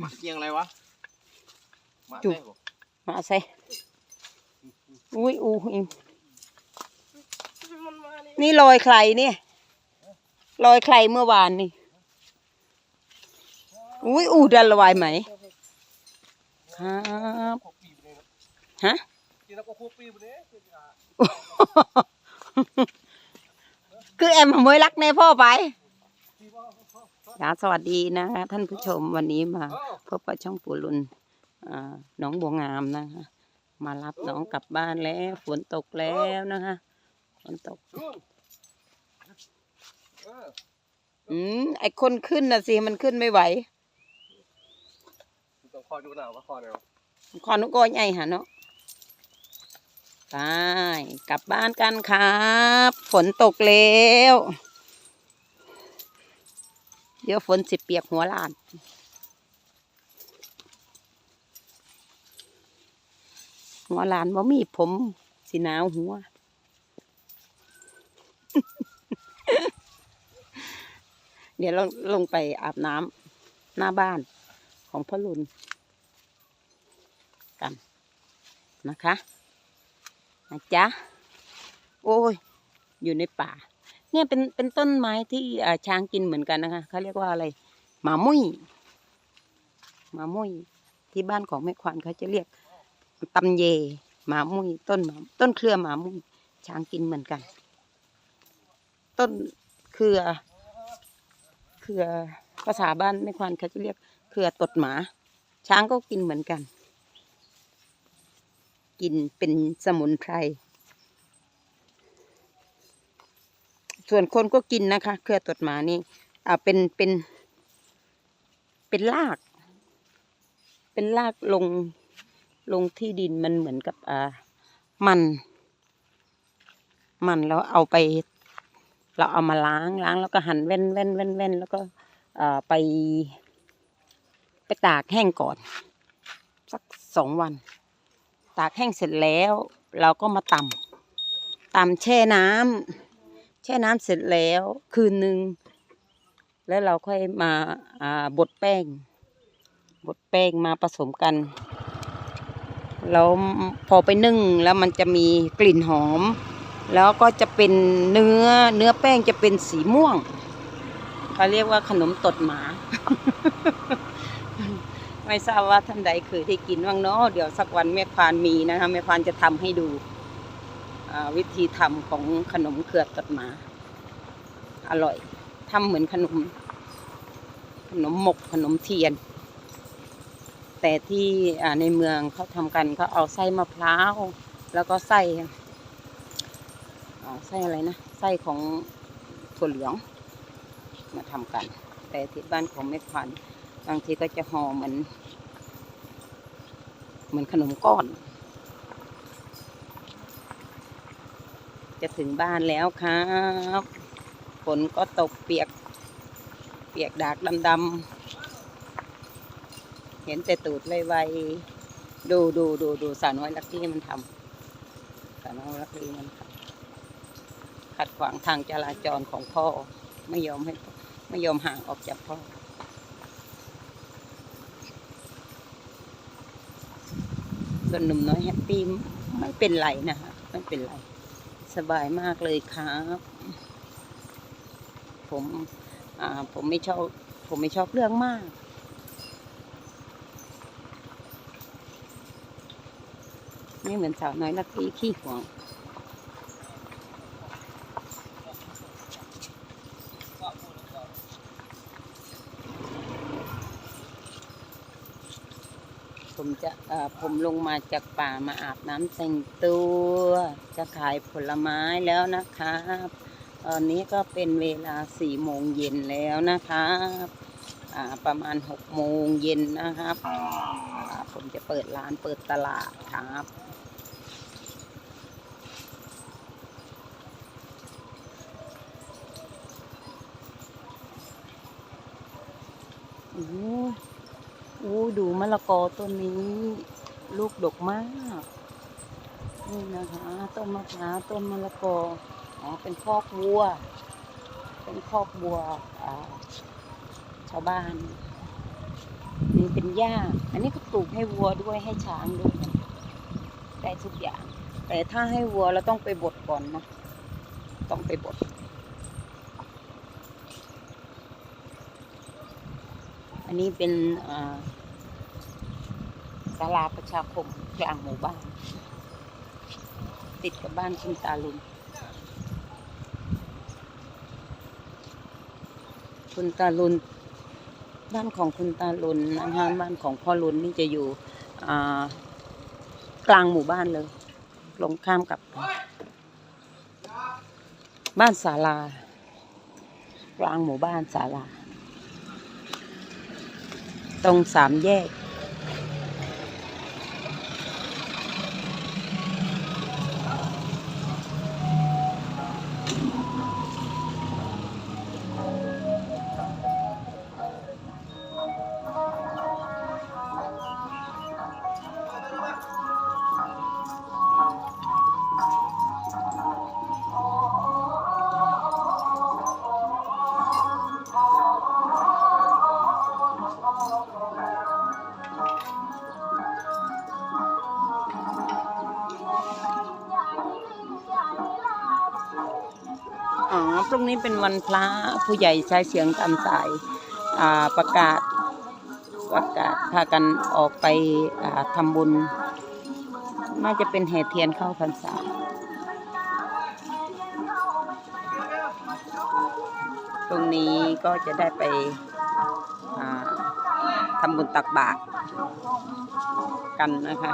หมักเกียงอะไรวะหมักจุกได้บ่มาใส่อุ้ยอู้อิมนี่ลอยใครเนี่ยลอยใครเมื่อวานนี่อุ้ยอู้ดันละวายไหมครับโคปีบเลยฮะ กินแล้วก็โคปีบเลยคือแอมขโมยรักแน่พ่อไป ครับสวัสดีนะคะท่านผู้ชมวันนี้มาพบกับช่องปู่ลุนอ่าน้องบัวงามนะคะ มารับน้องกลับบ้านแล้วฝนตกแล้วนะคะฝนตกนู่นเอออืมไอคนขึ้นน่ะสิมันขึ้นไม่ไหวต้องคอยดูหนาวว่าคอยเดี๋ยวขอนุกรใหญ่หะเนาะไปกลับบ้านกันครับ ฝนตกแล้ว เดี๋ยวฝนสิเปียกหัวลาน หัวลานว่ามีผมสิหนาวหัว เดี๋ยวลงลงไปอาบน้ำหน้าบ้านของพ่อลุนกันนะคะนะจ๊ะ โอ้ย อยู่ในป่า เนี่ยเป็นเป็นต้นไม้ที่ช้างกินเหมือนกันนะคะเขาเรียกว่าอะไรหมามุ้ยหมามุ้ยที่บ้านของแม่ควานเขาจะเรียกตำเยหมามุ้ยต้นหมาต้นเครือหมามุ้ยช้างกินเหมือนกัน ต้นเครือเครือภาษาบ้านแม่ควานเขาจะเรียกเครือตดหมา ช้างก็กินเหมือนกัน กินเป็นสมุนไพร ส่วนคนก็กินนะคะ เครือตดหมานี่อ่าเป็นเป็น เป็นราก เป็นรากลงลงที่ดินมันเหมือนกับอ่ามัน มันแล้วเอาไป เราเอามาล้างล้างแล้วก็หั่นแว่นแว่นแว่นแว่นแล้วก็อ่าไปไปตากแห้งก่อน สักสองวัน ตากแห้งเสร็จแล้ว เราก็มาตำตำแช่น้ำ แช่น้ำเสร็จแล้วคืนหนึ่งแล้วเราค่อยมาอ่าบดแป้ง บดแป้งมาผสมกันแล้วพอไปนึ่งแล้วมันจะมีกลิ่นหอม แล้วก็จะเป็นเนื้อเนื้อแป้งจะเป็นสีม่วงเขาเรียกว่าขนมตดหมา ไม่ทราบว่าท่านใดเคยได้กินบ้างเนาะเดี๋ยวสักวันแม่พานมีนะคะแม่พานจะทำให้ดู วิธีทำของขนมเขือกตัดหมา อร่อยทำเหมือนขนม ขนมหมกขนมเทียน แต่ที่ในเมืองเขาทำกันเขาเอาไส้มะพร้าว แล้วก็ไส้ไส้อะไรนะไส้ของถั่วเหลืองมาทำกัน แต่ที่บ้านของแม่พานบางทีก็จะห่อเหมือนเหมือนขนมก้อน จะถึงบ้านแล้วครับฝนก็ตกเปียก เปียกดากดำๆเห็นแต่ตูดไวๆดูดูดูดูสาวน้อยลักกี้มันทำสาวน้อยลักกี้มันทำขัดขวางทางจราจรของพ่อ ไม่ยอมให้ไม่ยอมห่างออกจากพ่อส่วนหนุ่มน้อยแฮปปี้ไม่เป็นไรนะคะไม่เป็นไร สบายมากเลยครับ ผมอ่าผมไม่ชอบ ผมไม่ชอบเรื่องมากไม่เหมือนสาวน้อยลักกี้ขี้หวง ผมจะผมลงมาจากป่ามาอาบน้ำแต่งตัว จะขายผลไม้แล้วนะครับตอนนี้ก็เป็นเวลาสี่โมงเย็นแล้วนะครับประมาณหกโมงเย็นนะครับ ผมจะเปิดร้านเปิดตลาดครับอ้โหโอู้ดูมะละกอต้นนี้ ลูกดกมาก นี่นะคะ ต้นมะพร้าวต้นมะละกออ๋อเป็นคอกวัว เป็นคอกวัวชาวบ้าน นี่เป็นหญ้า อันนี้ก็ปลูกให้วัวด้วยให้ช้างด้วยได้ทุกอย่าง แต่ถ้าให้วัวเราต้องไปบดก่อนนะต้องไปบดอันนี้เป็นอ่าาลาประชาคมกลางหมู่บ้าน ติดกับบ้านคุณตาลุนคุณตาลุนบ้านของคุณตาลุนนะคะบ้านของพ่อลุนนี่จะอยู่กลางหมู่บ้านเลยลงข้ามกับ บ้านศาลา กลางหมู่บ้านศาลา ตรงสามแยก นี้เป็นวันพระผู้ใหญ่ใช้เสียงตามสายาประกาศประกาศพากันออกไปอ่าทำบุญ น่าจะเป็นแห่เทียนเข้าพรรษา ตรงนี้ก็จะได้ไปอ่าทำบุญตักบาตรกันนะคะ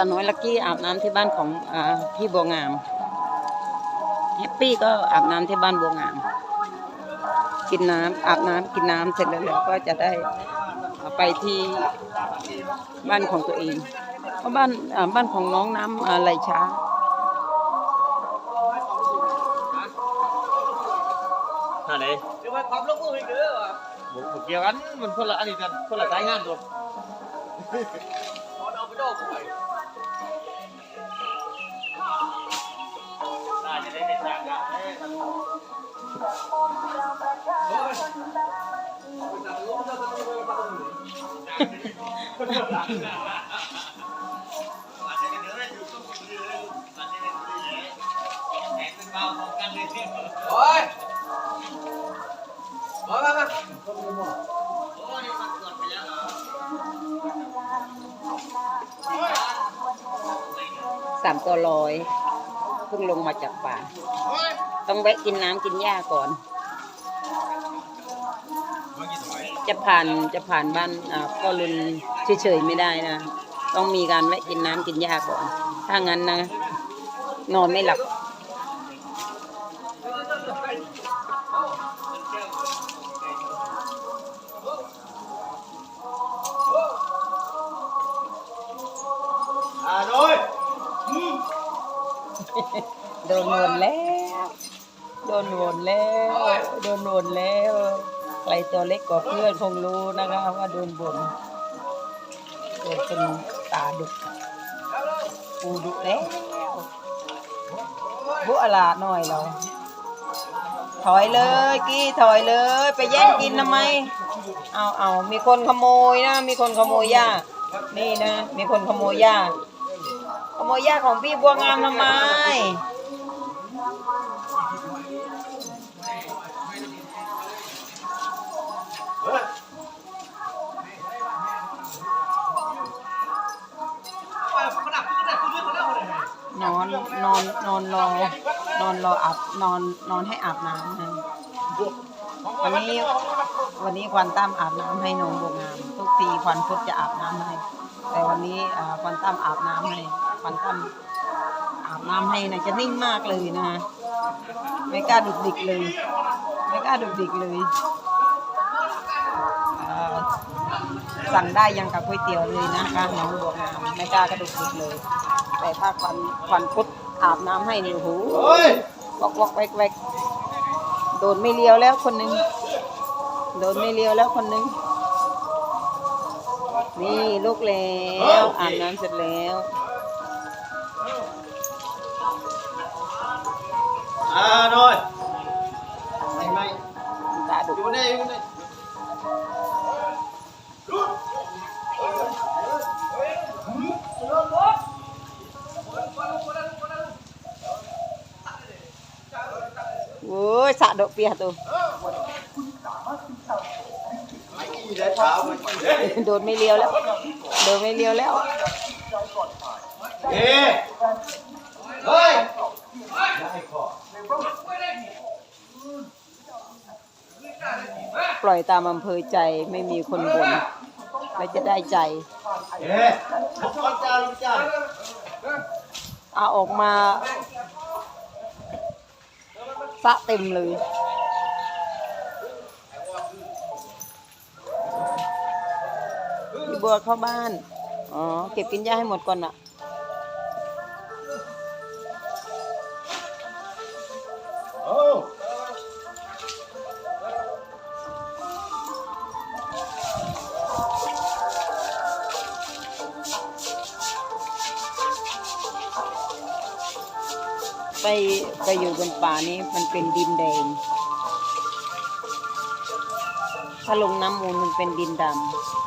สาวน้อยลักกี้อาบน้ำที่บ้านของอาพี่บัวงามแฮปปี้ก็อาบน้ำที่บ้านบัวงาม กินน้ำอาบน้ำกินน้ำเสร็จแล้วเราก็จะได้เอาไปที่บ้านของตัวเอง เพราะบ้านอ่าบ้านของน้องน้ำอะไรช้าอันไหนเดี๋ยวไปความลงมืออีกเด้อว่ะผมเกี่ยวกันมันคนละอันนี้กันคนละสายงานตัวขอเอาไปโดกไป จับลงจะต้องไปปักมือโอ้ยมามาสามตัวร้อยเพิ่งลงมาจากป่า ต้องแวะกินน้ำกินหญ้าก่อน จะผ่านจะผ่านบ้านอ่าพ่อรุนเฉยๆไม่ได้นะ ต้องมีการแวะกินน้ำกินหญ้าก่อน ถ้างั้นนะ นอนไม่หลับอ่าโน้ยโดนวนแล้ว โดนวนแล้ว โดนวนแล้วใครตัวเล็กกว่าเพื่อนคงรู้นะคะว่าโดนบ่นโดนคนตาดุปูดุแล้วบุอลาหน่อยเราถอยเลยกี้ถอยเลย ไปแย่งกินทำไม เอาเอามีคนขโมยนะ มีคนขโมยหญ้านี่นะ มีคนขโมยหญ้าขโมยหญ้าของพี่บัวงามทำไม นอนนอนนอนรอนอนรออาบนอนนอนให้อาบน้ำให้วันนี้วันนี้ควันตั้มอาบน้ำให้น้องบวงาม ทุกปีควันพุธจะอาบน้ำให้ แต่วันนี้อ่าควันตั้มอาบน้ำให้ควันตั้มอาบน้ำให้นะจะนิ่งมากเลยนะฮะไม่กล้าดุกดิกเลย ไม่กล้าดุกดิกเลยอ่า สั่งได้ยังกับก๋วยเตี๋ยวเลยนะคะน้องบวงามไม่กล้ากระดุกดิกเลย แต่ถ้าควันควันพุธอาบน้ำให้นี่โอ้โหเฮ้ยวอกวอกแวกแวกโดนไม่เลี้ยวแล้วคนหนึ่งโดนไม่เลี้ยวแล้วคนหนึ่งนี่ลูกแล้วอาบน้ำเสร็จแล้ว อ่าหน่อย ปียตัวไม่กี่ได้เช้าไม่กี่ได้โดนไม่เลี้ยวแล้ว โดนไม่เลี้ยวแล้ว เฮ้เฮ้ยปล่อยตามอำเภอใจไม่มีคนบนแล้วจะได้ใจ เอาออกมา สะเต็มเลย บัวเข้าบ้าน อ๋อ เก็บกินหญ้าให้หมดก่อนอะไปไปอยู่บนป่านี้มันเป็นดินแดง ถ้าลงน้ำมูลมันเป็นดินดำ